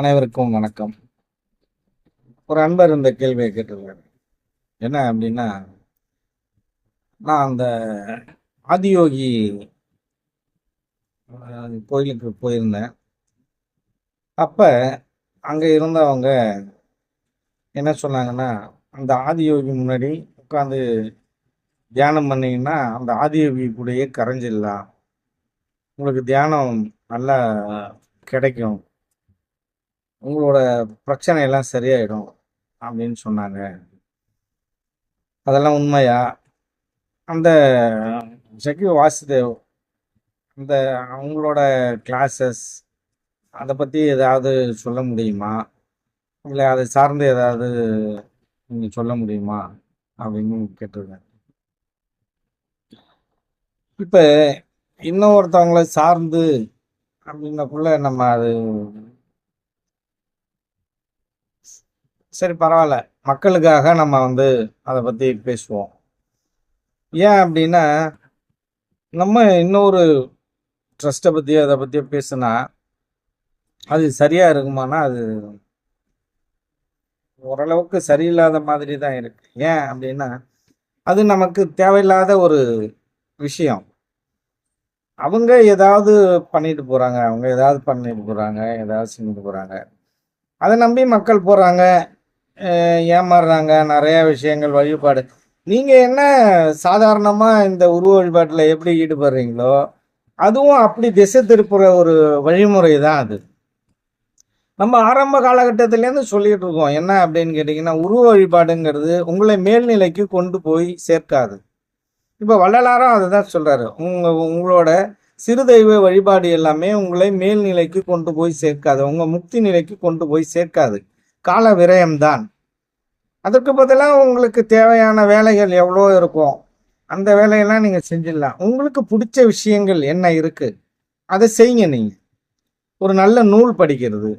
அனைவருக்கும் வணக்கம். ஒரு அன்பர் இந்த கேள்வியை கேட்டிருக்காரு என்ன அப்படின்னா நான் அந்த ஆதியோகி கோயிலுக்கு போயிருந்தேன். அப்போ அங்கே இருந்தவங்க என்ன சொன்னாங்கன்னா அந்த ஆதியோகி முன்னாடி உட்காந்து தியானம் பண்ணிங்கன்னா அந்த ஆதியோகி கூடயே கரைஞ்சிடலாம். உங்களுக்கு தியானம் நல்லா கிடைக்கும். உங்களோட பிரச்சனை எல்லாம் சரியாயிடும் அப்படின்னு சொன்னாங்க. அதெல்லாம் உண்மையா? அந்த ஜக்கி வாசுதேவ் அந்த அவங்களோட கிளாஸஸ் அதை பற்றி ஏதாவது சொல்ல முடியுமா? இல்லை அதை சார்ந்து ஏதாவது நீங்கள் சொல்ல முடியுமா? அப்படின்னு கேட்டிருக்கேன். இப்போ இன்னொருத்தவங்கள சார்ந்து அப்படின்னக்குள்ள நம்ம அது சரி பரவாயில்ல. மக்களுக்காக நம்ம வந்து அதை பற்றி பேசுவோம். ஏன் அப்படின்னா நம்ம இன்னொரு ட்ரஸ்ட்டை பற்றியோ அதை பற்றியோ பேசுனா அது சரியாக இருக்குமானா அது ஓரளவுக்கு சரியில்லாத மாதிரி தான் இருக்கு. ஏன் அப்படின்னா அது நமக்கு தேவையில்லாத ஒரு விஷயம். அவங்க ஏதாவது பண்ணிட்டு போகிறாங்க அவங்க ஏதாவது பண்ணிட்டு போகிறாங்க ஏதாவது செஞ்சுட்டு போகிறாங்க அதை நம்பி மக்கள் போகிறாங்க ஏமாறுறாங்க நிறையா விஷயங்கள் வழிபாடு. நீங்கள் என்ன சாதாரணமாக இந்த உருவ வழிபாட்டில் எப்படி ஈடுபடுறீங்களோ அதுவும் அப்படி திசை திருப்புற ஒரு வழிமுறை தான் அது. நம்ம ஆரம்ப காலகட்டத்திலேருந்து சொல்லிட்டு இருக்கோம் என்ன அப்படின்னு கேட்டிங்கன்னா உருவ வழிபாடுங்கிறது உங்களை மேல்நிலைக்கு கொண்டு போய் சேர்க்காது. இப்போ வள்ளலாரும் அதை தான் சொல்கிறாரு உங்கள் உங்களோட சிறு தெய்வ வழிபாடு எல்லாமே உங்களை மேல்நிலைக்கு கொண்டு போய் சேர்க்காது உங்கள் முக்தி நிலைக்கு கொண்டு போய் சேர்க்காது. கால விரயம்தான் அதற்கு பதிலாக உங்களுக்கு தேவையான வேலைகள் எவ்வளோ இருக்கும்? அந்த வேலையெல்லாம் நீங்கள் செஞ்சிடலாம். உங்களுக்கு பிடிச்ச விஷயங்கள் என்ன இருக்குது அதை செய்யுங்க நீங்கள் ஒரு நல்ல நூல் படிக்கிறது.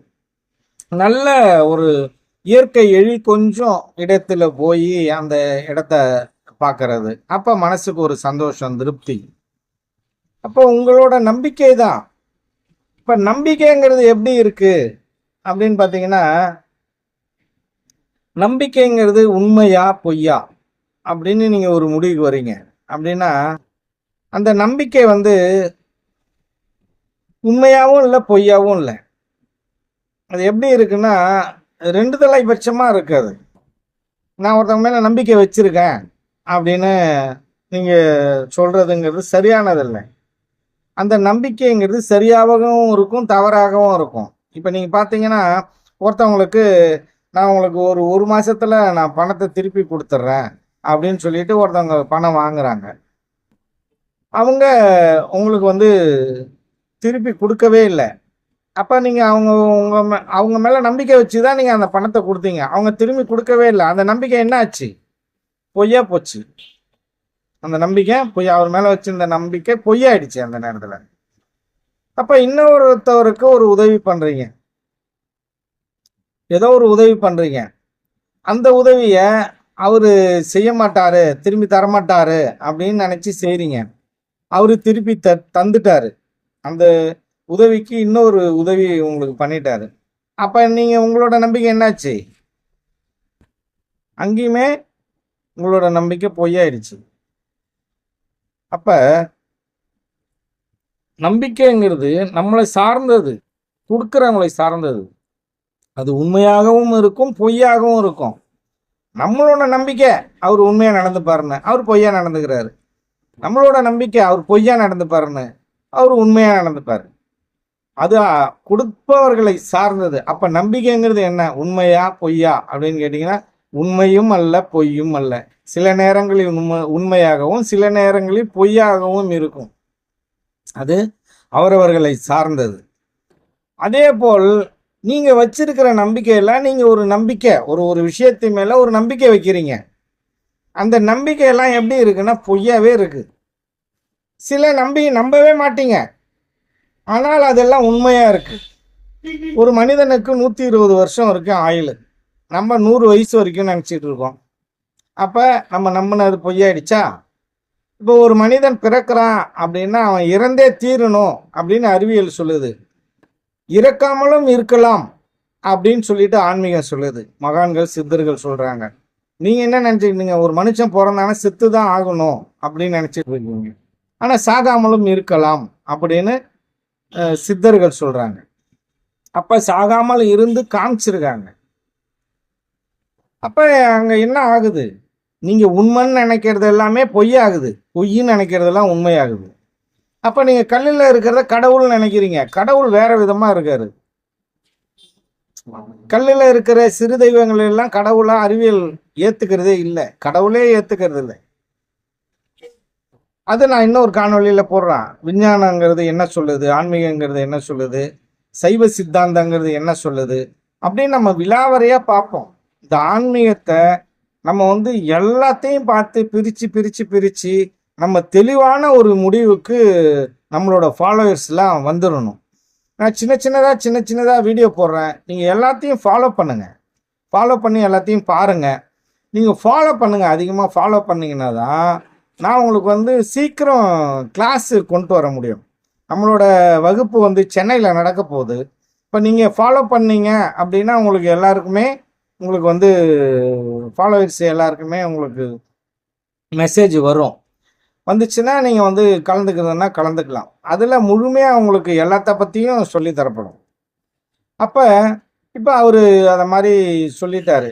நல்ல ஒரு இயற்கை எழி கொஞ்சம் இடத்துல போய் அந்த இடத்த பார்க்கறது அப்போ மனசுக்கு ஒரு சந்தோஷம் திருப்தி. அப்போ உங்களோட நம்பிக்கை தான். இப்போ நம்பிக்கைங்கிறது எப்படி இருக்குது அப்படின்னு பார்த்தீங்கன்னா நம்பிக்கைங்கிறது உண்மையா பொய்யா? அப்படின்னு நீங்கள் ஒரு முடிவுக்கு வரீங்க. அப்படின்னா அந்த நம்பிக்கை வந்து உண்மையாகவும் இல்லை பொய்யாவும் இல்லை. அது எப்படி இருக்குன்னா ரெண்டு தலைபட்சமாக இருக்குது நான் ஒருத்தவங்க மேலே நம்பிக்கை வச்சுருக்கேன் அப்படின்னு நீங்கள் சொல்கிறதுங்கிறது சரியானதில்லை. அந்த நம்பிக்கைங்கிறது சரியாகவும் இருக்கும் தவறாகவும் இருக்கும். இப்போ நீங்கள் பார்த்தீங்கன்னா ஒருத்தவங்களுக்கு நான் உங்களுக்கு ஒரு ஒரு மாதத்தில் நான் பணத்தை திருப்பி கொடுத்துட்றேன் அப்படின்னு சொல்லிட்டு ஒருத்தவங்க பணம் வாங்குறாங்க. அவங்க உங்களுக்கு வந்து திருப்பி கொடுக்கவே இல்லை. அப்போ நீங்கள் அவங்க உங்கள் மே- அவங்க மேலே நம்பிக்கை வச்சு தான் நீங்கள் அந்த பணத்தை கொடுத்தீங்க. அவங்க திரும்பி கொடுக்கவே இல்லை. அந்த நம்பிக்கை என்ன ஆச்சு பொய்யா போச்சு. அந்த நம்பிக்கை பொய் அவர் மேலே வச்சிருந்த நம்பிக்கை பொய்யாயிடுச்சு அந்த நேரத்தில். அப்போ இன்னொருத்தவருக்கு ஒரு உதவி பண்ணுறீங்க ஏதோ ஒரு உதவி பண்ணுறீங்க அந்த உதவியை அவர் செய்ய மாட்டார் திரும்பி தரமாட்டார் அப்படின்னு நினச்சி செய்கிறீங்க அவர் திருப்பி த தந்துட்டாரு. அந்த உதவிக்கு இன்னொரு உதவி உங்களுக்கு பண்ணிட்டாரு. அப்போ நீங்கள் உங்களோட நம்பிக்கை என்னாச்சு? அங்கேயுமே உங்களோட நம்பிக்கை பொய்யாயிடுச்சு அப்போ நம்பிக்கைங்கிறது நம்மளை சார்ந்தது கொடுக்குறவங்களை சார்ந்தது. அது உண்மையாகவும் இருக்கும் பொய்யாகவும் இருக்கும். நம்மளோட நம்பிக்கை அவர் உண்மையாக நடந்துப்பாருன்னு அவர் பொய்யா நடந்துக்கிறாரு. நம்மளோட நம்பிக்கை அவர் பொய்யா நடந்துப்பாருன்னு அவர் உண்மையாக நடந்துப்பார் அது கொடுப்பவர்களை சார்ந்தது. அப்போ நம்பிக்கைங்கிறது என்ன? உண்மையா பொய்யா அப்படின்னு கேட்டிங்கன்னா உண்மையும் அல்ல பொய்யும் அல்ல. சில நேரங்களில் உண்மை உண்மையாகவும் சில நேரங்களில் பொய்யாகவும் இருக்கும். அது அவரவர்களை சார்ந்தது. அதே போல் நீங்கள் வச்சிருக்கிற நம்பிக்கையெல்லாம் நீங்கள் ஒரு நம்பிக்கை ஒரு ஒரு விஷயத்து மேலே ஒரு நம்பிக்கை வைக்கிறீங்க. அந்த நம்பிக்கையெல்லாம் எப்படி இருக்குன்னா பொய்யாவே இருக்குது சில நம்பி நம்பவே மாட்டீங்க. ஆனால் அதெல்லாம் உண்மையாக இருக்குது ஒரு மனிதனுக்கு நூற்றி இருபது வருஷம் வரைக்கும் ஆயுள். நம்ம நூறு வயசு வரைக்கும் நினச்சிட்டு இருக்கோம். அப்போ நம்ம நம்பினது பொய்யாயிடுச்சா? இப்போ ஒரு மனிதன் பிறக்கிறான் அப்படின்னா அவன் இறந்தே தீரணும் அப்படின்னு அறிவியல் சொல்லுது. இறக்காமலும் இருக்கலாம் அப்படின்னு சொல்லிட்டு ஆன்மீகம் சொல்லுது. மகான்கள் சித்தர்கள் சொல்றாங்க. நீங்க என்ன நினைச்சுக்கிட்டீங்க? ஒரு மனுஷன் பிறந்தானா செத்து தான் ஆகணும் அப்படின்னு நினைச்சிட்டு இருக்கீங்க ஆனா சாகாமலும் இருக்கலாம் அப்படின்னு சித்தர்கள் சொல்றாங்க. அப்ப சாகாமல் இருந்து காமிச்சிருக்காங்க. அப்ப அங்க என்ன ஆகுது? நீங்க உண்மைன்னு நினைக்கிறது எல்லாமே பொய்யாகுது. பொய்ன்னு நினைக்கிறதெல்லாம் உண்மையாகுது. அப்போ நீங்கள் கல்லில் இருக்கிறத கடவுள் நினைக்கிறீங்க. கடவுள் வேற விதமா இருக்காரு. கல்லில் இருக்கிற சிறு தெய்வங்கள் எல்லாம் கடவுளாக அறிவியல் ஏற்றுக்கிறதே இல்லை. கடவுளே ஏற்றுக்கிறது இல்லை. அது நான் இன்னொரு காணொலியில் போடுறேன். விஞ்ஞானங்கிறது என்ன சொல்லுது? ஆன்மீகங்கிறது என்ன சொல்லுது? சைவ சித்தாந்தங்கிறது என்ன சொல்லுது? அப்படின்னு நம்ம விலாவரையாக பார்ப்போம். இந்த ஆன்மீகத்தை நம்ம வந்து எல்லாத்தையும் பார்த்து பிரித்து பிரித்து பிரித்து நம்ம தெளிவான ஒரு முடிவுக்கு நம்மளோட ஃபாலோவர்ஸ்லாம் வந்துடணும் நான் சின்ன சின்னதாக சின்ன சின்னதாக வீடியோ போடுறேன். நீங்கள் எல்லாத்தையும் ஃபாலோ பண்ணுங்கள் ஃபாலோ பண்ணி எல்லாத்தையும் பாருங்கள் நீங்கள் ஃபாலோ பண்ணுங்கள் அதிகமாக ஃபாலோ பண்ணீங்கன்னா தான் நான் உங்களுக்கு வந்து சீக்கிரம் கிளாஸு கொண்டு வர முடியும். நம்மளோட வகுப்பு வந்து சென்னையில் நடக்க போகுது. இப்போ நீங்கள் ஃபாலோ பண்ணீங்க அப்படின்னா உங்களுக்கு எல்லாருக்குமே உங்களுக்கு வந்து ஃபாலோவர்ஸ் எல்லாருக்குமே உங்களுக்கு மெசேஜ் வரும். வந்துச்சுன்னா நீங்கள் வந்து கலந்துக்கிறதுனா கலந்துக்கலாம். அதில் முழுமையாக உங்களுக்கு எல்லாத்த பற்றியும் சொல்லி தரப்படும். அப்போ இப்போ அவர் அதை மாதிரி சொல்லிட்டாரு.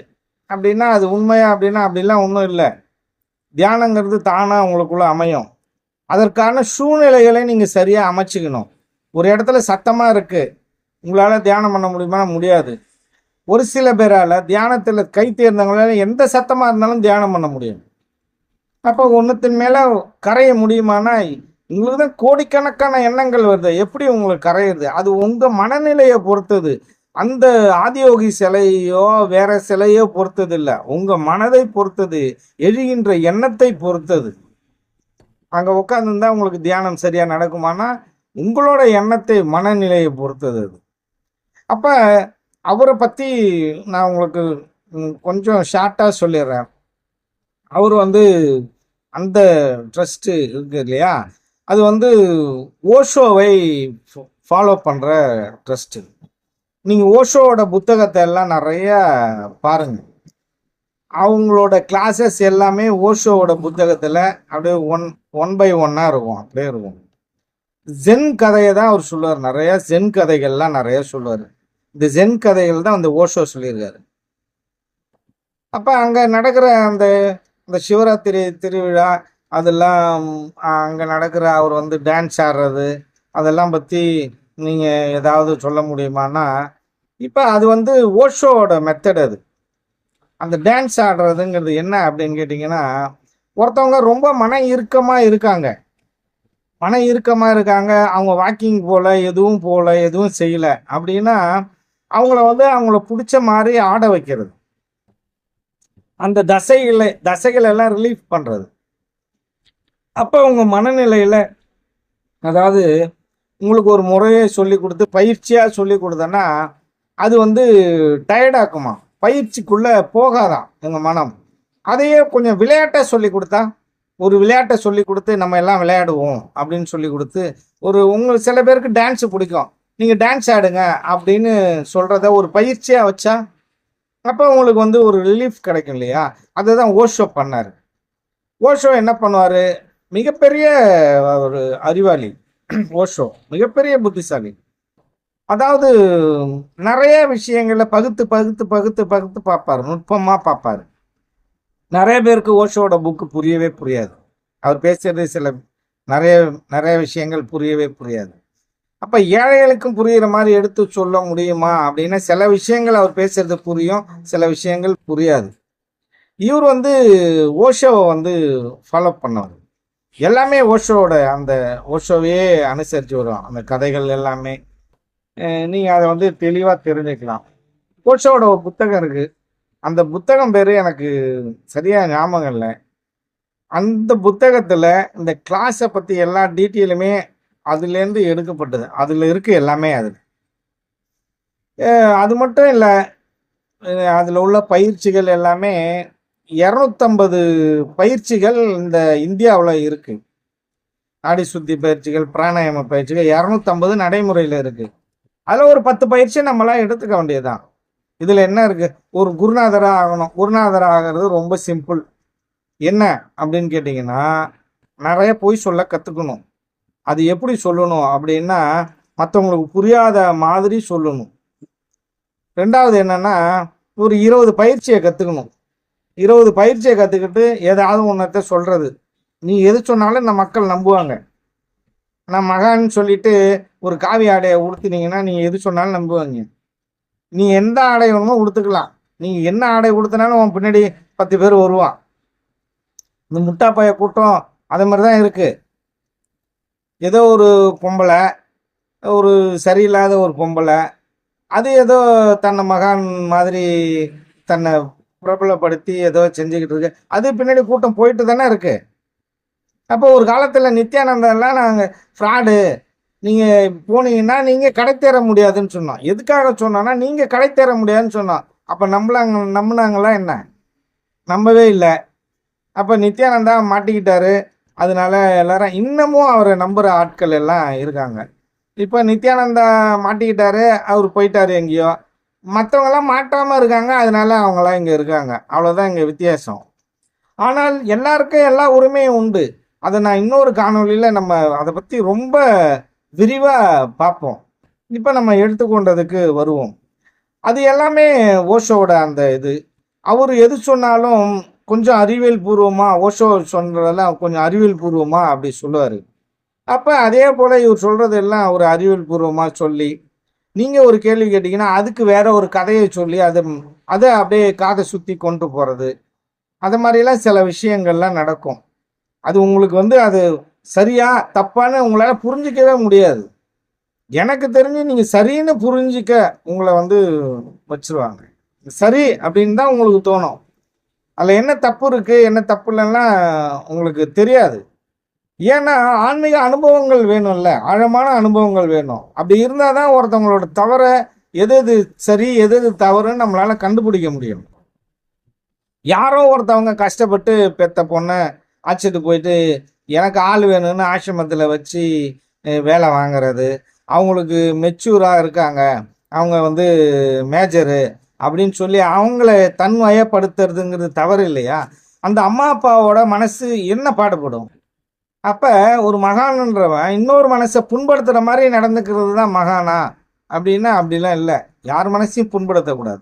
அப்படின்னா அது உண்மையா அப்படின்னா அப்படிலாம் ஒன்றும் இல்லை. தியானங்கிறது தானாக அவங்களுக்குள்ளே அமையும். அதற்கான சூழ்நிலைகளை நீங்கள் சரியாக அமைச்சிக்கணும். ஒரு இடத்துல சத்தமாக இருக்குது உங்களால் தியானம் பண்ண முடியுமா? முடியாது. ஒரு சில பேரால் தியானத்தில் கை தேர்ந்தவங்களால எந்த சத்தமாக இருந்தாலும் தியானம் பண்ண முடியும். அப்போ ஒன்றுத்தின் மேலே கரைய முடியுமானா? உங்களுக்கு தான் கோடிக்கணக்கான எண்ணங்கள் வருது. எப்படி உங்களுக்கு கரையுது? அது உங்கள் மனநிலையை பொறுத்தது. அந்த ஆதியோகி சிலையோ வேற சிலையோ பொறுத்தது இல்லை உங்கள் மனதை பொறுத்தது. எழுகின்ற எண்ணத்தை பொறுத்தது. அங்கே உட்காந்துருந்தா உங்களுக்கு தியானம் சரியாக நடக்குமானா? உங்களோட எண்ணத்தை மனநிலையை பொறுத்தது அது. அப்போ அவரை பற்றி நான் உங்களுக்கு கொஞ்சம் ஷார்ட்டாக சொல்லிடுறேன். அவர் வந்து அந்த ட்ரஸ்ட்டு இருக்குது இல்லையா? அது வந்து ஓஷோவை ஃபாலோ பண்ணுற ட்ரஸ்ட்டு நீங்கள் ஓஷோவோட புத்தகத்தை எல்லாம் நிறைய பாருங்கள் அவங்களோட கிளாஸஸ் எல்லாமே ஓஷோவோட புத்தகத்தில் அப்படியே ஒன் ஒன் பை ஒன்னாக இருக்கும். அப்படியே இருக்கும். ஜென் கதையை தான் அவர் சொல்லுவார். நிறையா ஜென் கதைகள்லாம் நிறைய சொல்லுவார். இந்த ஜென் கதைகள் தான் அந்த ஓஷோ சொல்லியிருக்காரு. அப்போ அங்கே நடக்கிற அந்த இந்த சிவராத்திரி திருவிழா அதெல்லாம் அங்கே நடக்கிற அவர் வந்து டான்ஸ் ஆடுறது அதெல்லாம் பற்றி நீங்கள் ஏதாவது சொல்ல முடியுமானா இப்போ அது வந்து ஓஷோவோட மெத்தட் அது. அந்த டான்ஸ் ஆடுறதுங்கிறது என்ன அப்படின்னு கேட்டிங்கன்னா ஒருத்தவங்க ரொம்ப மன இறுக்கமாக இருக்காங்க. மன இறுக்கமாக இருக்காங்க அவங்க வாக்கிங் போகல எதுவும் போகல எதுவும் செய்யலை அப்படின்னா அவங்கள வந்து அவங்கள பிடிச்ச மாதிரி ஆட வைக்கிறது. அந்த தசைகளை தசைகள் எல்லாம் ரிலீஃப் பண்ணுறது அப்போ உங்கள் மனநிலையில் அதாவது உங்களுக்கு ஒரு முறையை சொல்லி கொடுத்து பயிற்சியாக சொல்லி கொடுத்தேன்னா அது வந்து டயர்டாக்குமா பயிற்சிக்குள்ளே போகாதான் உங்கள் மனம்? அதையே கொஞ்சம் விளையாட்டாக சொல்லி கொடுத்தா ஒரு விளையாட்டை சொல்லி கொடுத்து நம்ம எல்லாம் விளையாடுவோம் அப்படின்னு சொல்லி கொடுத்து ஒரு உங்களுக்கு சில பேருக்கு டான்ஸு பிடிக்கும். நீங்கள் டான்ஸ் ஆடுங்க அப்படின்னு சொல்கிறத ஒரு பயிற்சியாக வச்சா அப்போ உங்களுக்கு வந்து ஒரு ரிலீஃப் கிடைக்கும் இல்லையா? அதை தான் ஓஷோ பண்ணார். ஓஷோ என்ன பண்ணுவார்? மிகப்பெரிய ஒரு அறிவாளி. ஓஷோ மிகப்பெரிய புத்திசாலி. அதாவது நிறைய விஷயங்களை பகுத்து பகுத்து பகுத்து பகுத்து பார்ப்பார். நுட்பமாக பார்ப்பார். நிறைய பேருக்கு ஓஷோட புக்கு புரியவே புரியாது. அவர் பேசுறது சில நிறைய நிறைய விஷயங்கள் புரியவே புரியாது. அப்போ ஏழைகளுக்கும் புரிகிற மாதிரி எடுத்து சொல்ல முடியுமா அப்படின்னா சில விஷயங்கள் அவர் பேசுறது புரியும் சில விஷயங்கள் புரியாது. இவர் வந்து ஓஷோவை வந்து ஃபாலோ பண்ணவர். எல்லாமே ஓஷோவோட அந்த ஓஷோவையே அனுசரித்து வரும் அந்த கதைகள் எல்லாமே. நீங்கள் அதை வந்து தெளிவாக தெரிஞ்சுக்கலாம். ஓஷோவோட ஒரு புத்தகம் இருக்குது அந்த புத்தகம் பேர் எனக்கு சரியாக ஞாபகம் இல்லை. அந்த புத்தகத்தில் இந்த கிளாஸை பற்றி எல்லா டீட்டெயிலுமே அதுலேருந்து எடுக்கப்பட்டது. அதில் இருக்கு எல்லாமே அது. அது மட்டும் இல்லை அதில் உள்ள பயிற்சிகள் எல்லாமே இரநூத்தம்பது பயிற்சிகள் இந்த இந்தியாவில் இருக்குது நாடி சுத்தி பயிற்சிகள் பிராணாயாம பயிற்சிகள் இரநூத்தம்பது நடைமுறையில் இருக்குது அதில் ஒரு பத்து பயிற்சி நம்மளாம் எடுத்துக்க வேண்டியதுதான். இதில் என்ன இருக்குது ஒரு குருநாதராக ஆகணும். குருநாதராக ஆகிறது ரொம்ப சிம்பிள். என்ன அப்படின்னு கேட்டிங்கன்னா நிறைய பொய் சொல்ல கற்றுக்கணும் அது எப்படி சொல்லணும் அப்படின்னா மற்றவங்களுக்கு புரியாத மாதிரி சொல்லணும். ரெண்டாவது என்னென்னா ஒரு இருபது பயிற்சியை கற்றுக்கணும் இருபது பயிற்சியை கற்றுக்கிட்டு ஏதாவது ஒன்றத்தை சொல்கிறது நீ எது சொன்னாலும் இந்த மக்கள் நம்புவாங்க. நான் மகான்னு சொல்லிட்டு ஒரு காவி ஆடையை உடுத்தினீங்கன்னா நீங்கள் எது சொன்னாலும் நம்புவாங்க. நீ எந்த ஆடை வேணுமோ உடுத்துக்கலாம். நீங்கள் என்ன ஆடை உடுத்தினாலும் உன் பின்னாடி பத்து பேர் வருவான் இந்த முட்டாப்பாயை கூட்டம் அதே மாதிரி தான் இருக்குது ஏதோ ஒரு பொம்பளை ஒரு சரியில்லாத ஒரு பொம்பளை அது ஏதோ தன்னை மகான் மாதிரி தன்னை பிரபலப்படுத்தி ஏதோ செஞ்சுக்கிட்டு இருக்கு. அது பின்னாடி கூட்டம் போயிட்டு தானே இருக்கு. அப்போ ஒரு காலத்தில் நித்யானந்தெல்லாம் நாங்கள் ஃப்ராடு நீங்கள் போனீங்கன்னா நீங்கள் கடை தேர முடியாதுன்னு சொன்னோம். எதுக்காக சொன்னோன்னா நீங்கள் கடை தேர முடியாதுன்னு சொன்னோம். அப்போ நம்மளாங்க நம்பினாங்களா என்ன? நம்பவே இல்லை. அப்போ நித்யானந்தா மாட்டிக்கிட்டாரு. அதனால எல்லாரும் இன்னமும் அவரை நம்புகிற ஆட்கள் எல்லாம் இருக்காங்க. இப்போ நித்யானந்தா மாட்டிக்கிட்டாரு அவர் போயிட்டாரு எங்கேயோ. மற்றவங்களாம் மாட்டாமல் இருக்காங்க அதனால அவங்களாம் இங்கே இருக்காங்க. அவ்வளோதான் இங்கே வித்தியாசம். ஆனால் எல்லாருக்கும் எல்லா உரிமையும் உண்டு. அதை நான் இன்னொரு காணொளியில் நம்ம அதை பற்றி ரொம்ப விரிவாக பார்ப்போம். இப்போ நம்ம எடுத்துக்கொண்டதுக்கு வருவோம். அது எல்லாமே ஓஷோட அந்த இது. அவர் எது சொன்னாலும் கொஞ்சம் அறிவியல் பூர்வமாக ஓஷோ சொல்கிறதெல்லாம் கொஞ்சம் அறிவியல் பூர்வமாக அப்படி சொல்லுவார். அப்போ அதே போல் இவர் சொல்கிறதெல்லாம் ஒரு அறிவியல் பூர்வமாக சொல்லி நீங்கள் ஒரு கேள்வி கேட்டிங்கன்னா அதுக்கு வேற ஒரு கதையை சொல்லி அதை அதை அப்படியே காதை சுற்றி கொண்டு போகிறது அது மாதிரிலாம் சில விஷயங்கள்லாம் நடக்கும். அது உங்களுக்கு வந்து அது சரியா தப்பான்னு உங்களால் புரிஞ்சிக்கவே முடியாது. எனக்கு தெரிஞ்சு நீங்கள் சரின்னு புரிஞ்சிக்க உங்களை வந்து வச்சிருவாங்க. சரி அப்படின்னு தான் உங்களுக்கு தோணும். அதில் என்ன தப்பு இருக்குது என்ன தப்பு இல்லைன்னா உங்களுக்கு தெரியாது. ஏன்னா ஆன்மீக அனுபவங்கள் வேணும்ல ஆழமான அனுபவங்கள் வேணும். அப்படி இருந்தால் தான் ஒருத்தவங்களோட தவறை எது எது சரி எது எது தவறுன்னு நம்மளால் கண்டுபிடிக்க முடியும். யாரோ ஒருத்தவங்க கஷ்டப்பட்டு பெத்த பொண்ணை அழைச்சிட்டு போயிட்டு எனக்கு ஆள் வேணும்னு ஆசிரமத்தில் வச்சு வேலை வாங்குறது. அவங்களுக்கு மெச்சூராக இருக்காங்க. அவங்க வந்து மேஜரு அப்படின்னு சொல்லி அவங்கள தன்வயப்படுத்துறதுங்கிறது தவறு இல்லையா? அந்த அம்மா அப்பாவோட மனசு என்ன பாடுபடும்? அப்போ ஒரு மகான்ன்றவன் இன்னொரு மனசை புண்படுத்துகிற மாதிரி நடந்துக்கிறது தான் மகானா? அப்படின்னா அப்படிலாம் இல்லை. யார் மனசையும் புண்படுத்தக்கூடாது.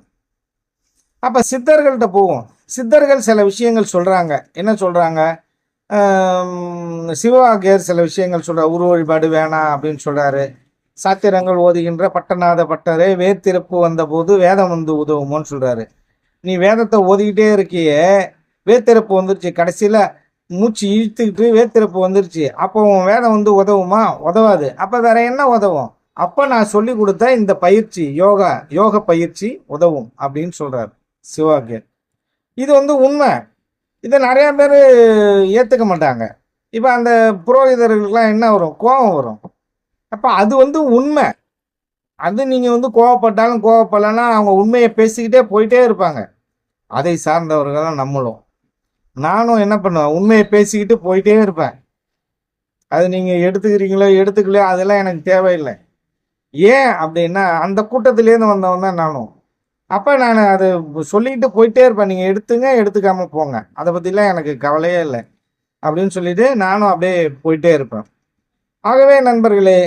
அப்போ சித்தர்கள்ட்ட போவோம். சித்தர்கள் சில விஷயங்கள் சொல்கிறாங்க என்ன சொல்கிறாங்க சிவவாக்கியர் சில விஷயங்கள் சொல்கிறார் உருவழிபாடு வேணாம் அப்படின்னு சொல்கிறாரு சாத்திரங்கள் ஓதுகின்ற பட்டநாத பட்டரே வேத்திறப்பு வந்தபோது வேதம் வந்து உதவுமோன்னு சொல்கிறாரு நீ வேதத்தை ஓதிக்கிட்டே இருக்கியே வேத்திறப்பு வந்துருச்சு. கடைசியில் மூச்சு இழுத்துக்கிட்டு வேத்திறப்பு வந்துருச்சு. அப்போ உன் வேதம் வந்து உதவுமா? உதவாது. அப்போ வேற என்ன உதவும்? அப்போ நான் சொல்லி கொடுத்த இந்த பயிற்சி யோகா யோக பயிற்சி உதவும் அப்படின்னு சொல்கிறார் சிவாக்கியர் இது வந்து உண்மை. இதை நிறையா பேர் ஏற்றுக்க மாட்டாங்க. இப்போ அந்த புரோகிதர்களுக்கெலாம் என்ன வரும்? கோபம் வரும். அப்போ அது வந்து உண்மை. அது நீங்கள் வந்து கோவப்பட்டாலும் கோவப்படலைன்னா அவங்க உண்மையை பேசிக்கிட்டே போயிட்டே இருப்பாங்க. அதை சார்ந்தவர்கள் தான் நம்மளும். நானும் என்ன பண்ணுவேன்? உண்மையை பேசிக்கிட்டு போயிட்டே இருப்பேன். அது நீங்கள் எடுத்துக்கிறீங்களோ எடுத்துக்கலையோ அதெல்லாம் எனக்கு தேவையில்லை. ஏன் அப்படின்னா அந்த கூட்டத்திலேருந்து வந்தவன் தான் நானும். அப்போ நான் அது சொல்லிக்கிட்டு போயிட்டே இருப்பேன். நீங்கள் எடுத்துங்க எடுத்துக்காமல் போங்க. அதை பற்றிலாம் எனக்கு கவலையே இல்லை. அப்படின்னு சொல்லிட்டு நானும் அப்படியே போயிட்டே இருப்பேன். ஆகவே நண்பர்களே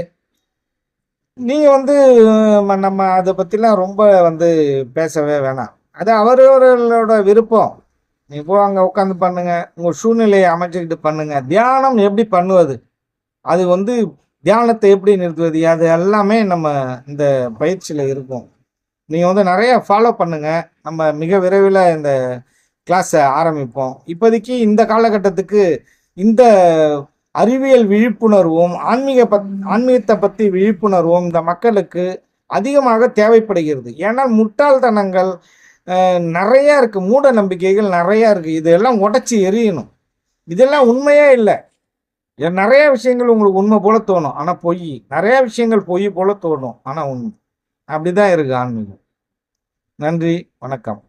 நீங்கள் வந்து ம- நம்ம அதை பற்றிலாம் ரொம்ப வந்து பேசவே வேணாம். அது அவரவர்களோட விருப்பம். நீ போ அங்கே உட்காந்து பண்ணுங்கள் உங்கள் சூழ்நிலையை அமைச்சுக்கிட்டு பண்ணுங்கள் தியானம் எப்படி பண்ணுவது? அது வந்து தியானத்தை எப்படி நிறுத்துவது? அது எல்லாமே நம்ம இந்த பயிற்சியில் இருக்கும். நீங்கள் வந்து நிறையா ஃபாலோ பண்ணுங்கள் நம்ம மிக விரைவில் இந்த கிளாஸை ஆரம்பிப்போம். இப்போதைக்கு இந்த காலகட்டத்துக்கு இந்த அறிவியல் விழிப்புணர்வும் ஆன்மீக பத் ஆன்மீகத்தை பற்றி விழிப்புணர்வும் இந்த மக்களுக்கு அதிகமாக தேவைப்படுகிறது. ஏன்னால் முட்டாள்தனங்கள் நிறையா இருக்குது மூட நம்பிக்கைகள் நிறையா இருக்குது இதெல்லாம் உடச்சி எரியணும் இதெல்லாம் உண்மையே இல்லை. ஏன் நிறைய விஷயங்கள் உங்களுக்கு உண்மை போல தோணும். ஆனால் பொய். நிறைய விஷயங்கள் பொய் போல தோணும். ஆனால் உண்மை. அப்படிதான் இருக்குது ஆன்மீகம். நன்றி. வணக்கம்.